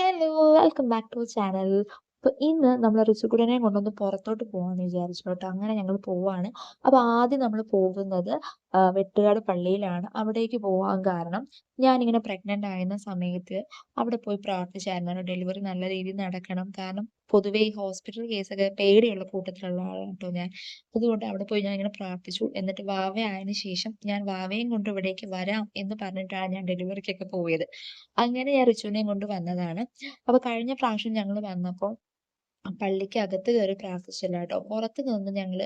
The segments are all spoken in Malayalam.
Hello welcome back to channel അപ്പോൾ ഇന്ന് നമ്മൾ റിച്ചുകുടനെ കൊണ്ടൊന്ന് പുറത്തോട്ട് പോകാമെന്ന് വിചാരിച്ചു കേട്ടോ അങ്ങനെ ഞങ്ങൾ പോവാണ്. അപ്പോൾ ആദ്യം നമ്മൾ പോകുന്നത് വെട്ടുകാട് പള്ളിയിലാണ് അവിടേക്ക് പോകാൻ കാരണം. ഞാനിങ്ങനെ പ്രഗ്നന്റ് ആയിരുന്ന സമയത്ത് അവിടെ പോയി പ്രാർത്ഥിച്ചായിരുന്നു. ഡെലിവറി നല്ല രീതിയിൽ നടക്കണം. കാരണം പൊതുവേ ഈ ഹോസ്പിറ്റൽ കേസൊക്കെ പേടിയുള്ള കൂട്ടത്തിലുള്ള ആളാണ് കേട്ടോ ഞാൻ. അതുകൊണ്ട് അവിടെ പോയി ഞാൻ ഇങ്ങനെ പ്രാർത്ഥിച്ചു. എന്നിട്ട് വാവ ആയതിനു ശേഷം ഞാൻ വാവയും കൊണ്ട് ഇവിടേക്ക് വരാം എന്ന് പറഞ്ഞിട്ടാണ് ഞാൻ ഡെലിവറിക്കൊക്കെ പോയത്. അങ്ങനെ ഞാൻ റിച്ചുവിനെയും കൊണ്ട് വന്നതാണ്. അപ്പൊ കഴിഞ്ഞ പ്രാവശ്യം ഞങ്ങൾ വന്നപ്പോൾ പള്ളിക്ക് അകത്ത് കയറി പ്രാർത്ഥിച്ചില്ല കേട്ടോ പുറത്ത് നിന്ന് ഞങ്ങൾ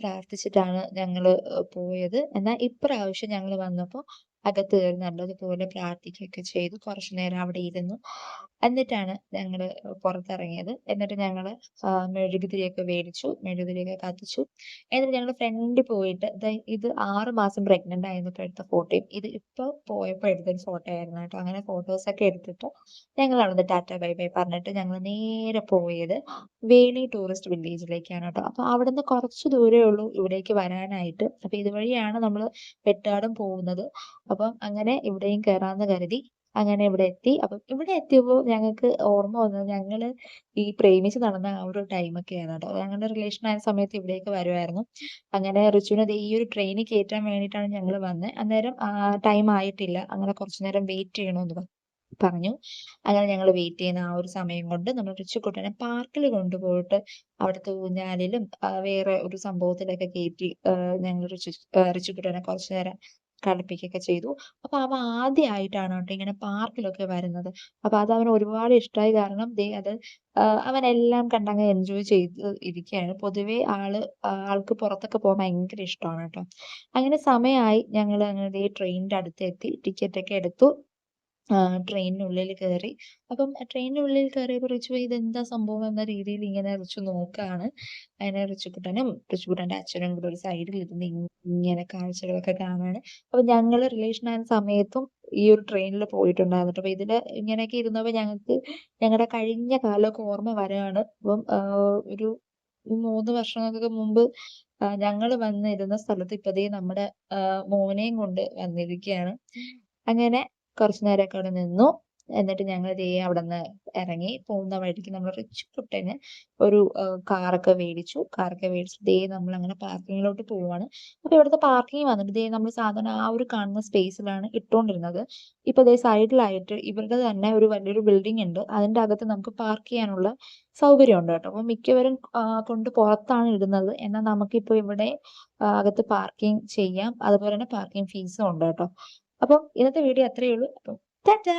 പ്രാർത്ഥിച്ചിട്ടാണ് ഞങ്ങൾ പോയത്. എന്നാൽ ഇപ്രാവശ്യം ഞങ്ങൾ വന്നപ്പോൾ അകത്ത് കയറി നല്ലതുപോലെ പ്രാർത്ഥിക്കുകയൊക്കെ ചെയ്തു. കുറച്ചു നേരം അവിടെ ഇരുന്നു. എന്നിട്ടാണ് ഞങ്ങൾ പുറത്തിറങ്ങിയത്. എന്നിട്ട് ഞങ്ങൾ മെഴുകുതിരിയൊക്കെ മേടിച്ചു മെഴുകുതിരിയൊക്കെ കത്തിച്ചു. എന്നിട്ട് ഞങ്ങൾ ഫ്രണ്ടിൽ പോയിട്ട് ഇത് ആറ് മാസം പ്രഗ്നന്റ് ആയിരുന്നപ്പോൾ എടുത്ത ഫോട്ടോയും ഇത് ഇപ്പൊ പോയപ്പോൾ എടുത്തൊരു ഫോട്ടോ ആയിരുന്നു കേട്ടോ. അങ്ങനെ ഫോട്ടോസ് ഒക്കെ എടുത്തിട്ട് ഞങ്ങൾ അവിടുന്ന് ടാറ്റ ബൈ ബൈ പറഞ്ഞിട്ട് ഞങ്ങൾ നേരെ പോയത് വേളി ടൂറിസ്റ്റ് വില്ലേജിലേക്കാണ് കേട്ടോ. അപ്പൊ അവിടുന്ന് കുറച്ച് ദൂരേ ഉള്ളൂ ഇവിടേക്ക് വരാനായിട്ട്. അപ്പൊ ഇതുവഴിയാണ് നമ്മൾ വെട്ടാടം പോകുന്നത്. അപ്പം അങ്ങനെ ഇവിടെയും കയറാന്ന് കരുതി അങ്ങനെ ഇവിടെ എത്തി. അപ്പം ഇവിടെ എത്തിയപ്പോൾ ഞങ്ങൾക്ക് ഓർമ്മ വന്നത് ഞങ്ങൾ ഈ പ്രേമിച്ച് നടന്ന ആ ഒരു ടൈമൊക്കെ ആയിരുന്നു കേട്ടോ. ഞങ്ങളുടെ റിലേഷൻ ആയ സമയത്ത് ഇവിടേക്ക് വരുമായിരുന്നു അങ്ങനെ റിച്ചുവിനെ ഈ ഒരു ട്രെയിനിൽ കയറ്റാൻ വേണ്ടിയിട്ടാണ് ഞങ്ങൾ വന്നത് അന്നേരം ടൈം ആയിട്ടില്ല. അങ്ങനെ കുറച്ചു നേരം വെയിറ്റ് ചെയ്യണമെന്ന് പറഞ്ഞു പറഞ്ഞു. അങ്ങനെ ഞങ്ങൾ വെയിറ്റ് ചെയ്യുന്ന ആ ഒരു സമയം കൊണ്ട് നമ്മൾ റിച്ചുക്കുട്ടനെ പാർക്കിൽ കൊണ്ടുപോയിട്ട് അവിടുത്തെ ഊഞ്ഞാലിലും വേറെ ഒരു സംഭവത്തിലൊക്കെ കയറ്റി ഞങ്ങൾ റിച്ചു റിച്ചുക്കുട്ടനെ കുറച്ചു നേരം കളിപ്പിക്കുകയൊക്കെ ചെയ്തു. അപ്പൊ അവ ആദ്യമായിട്ടാണ് കേട്ടോ ഇങ്ങനെ പാർക്കിലൊക്കെ വരുന്നത്. അപ്പൊ അത് അവന് ഒരുപാട് ഇഷ്ടമായി കാരണം ദേ അത് അവൻ എല്ലാം കണ്ടങ്ങ് എൻജോയ് ചെയ്ത് ഇരിക്കുകയാണ്. പൊതുവേ ആൾ ആൾക്ക് പുറത്തൊക്കെ പോകാൻ ഭയങ്കര ഇഷ്ടമാണ് കേട്ടോ. അങ്ങനെ സമയമായി ഞങ്ങൾ അങ്ങനെ ദേ ട്രെയിനിന്റെ അടുത്ത് എത്തി ടിക്കറ്റ് ഒക്കെ എടുത്തു. ട്രെയിനിനുള്ളിൽ കയറി. അപ്പം ട്രെയിനിനുള്ളിൽ കയറിയപ്പോൾ റിച്ചു ഇതെന്താ സംഭവം? എന്ന രീതിയിൽ ഇങ്ങനെ റിച്ചു നോക്കാണ്. അങ്ങനെ റിച്ചുക്കുട്ടനും റിച്ചുക്കുട്ടന്റെ അച്ഛനും കൂടെ ഒരു സൈഡിൽ ഇരുന്ന് ഇങ് ഇങ്ങനെ കാഴ്ചകളൊക്കെ കാണാണ്. അപ്പൊ ഞങ്ങൾ റിലേഷൻ ആയ സമയത്തും ഈ ഒരു ട്രെയിനിൽ പോയിട്ടുണ്ടായിരുന്നു. ട്ടോ. അപ്പൊ ഇതിൽ ഇങ്ങനെയൊക്കെ ഇരുന്നപ്പോ ഞങ്ങൾക്ക് ഞങ്ങളുടെ കഴിഞ്ഞ കാലമൊക്കെ ഓർമ്മ വരാണ്. അപ്പം ഒരു മൂന്ന് വർഷങ്ങൾക്ക് മുമ്പ് ഞങ്ങൾ വന്നിരുന്ന സ്ഥലത്ത് ഇപ്പൊ ദേ നമ്മുടെ മോനെയും കൊണ്ട് വന്നിരിക്കുകയാണ്. അങ്ങനെ കുറച്ചു നേരമൊക്കെ അവിടെ നിന്നു. എന്നിട്ട് ഞങ്ങൾ ദേ അവിടുന്ന് ഇറങ്ങി. പോകുന്ന വഴിക്ക് നമ്മൾ റിച്ച് കുട്ടന് ഒരു കാറൊക്കെ മേടിച്ചു. കാറൊക്കെ മേടിച്ചു ദേ നമ്മൾ അങ്ങനെ പാർക്കിങ്ങിലോട്ട് പോവാണ്. അപ്പൊ ഇവിടുത്തെ പാർക്കിംഗ് വന്നിട്ട് ദേ നമ്മൾ സാധാരണ ആ ഒരു കാണുന്ന സ്പേസിലാണ് ഇട്ടുകൊണ്ടിരുന്നത് ഇപ്പൊ ദേ സൈഡിലായിട്ട് ഇവരുടെ തന്നെ ഒരു വലിയൊരു ബിൽഡിംഗ് ഉണ്ട്. അതിന്റെ അകത്ത് നമുക്ക് പാർക്ക് ചെയ്യാനുള്ള സൗകര്യം ഉണ്ട് കേട്ടോ. അപ്പൊ മിക്കവരും കൊണ്ട് പുറത്താണ് ഇടുന്നത്. എന്നാൽ നമുക്കിപ്പോ ഇവിടെ അകത്ത് പാർക്കിംഗ് ചെയ്യാം. അതുപോലെ തന്നെ പാർക്കിംഗ് ഫീസും ഉണ്ട് കേട്ടോ. അപ്പം ഇന്നത്തെ വീഡിയോ അത്രയേ ഉള്ളൂ. അപ്പം ടാറ്റാ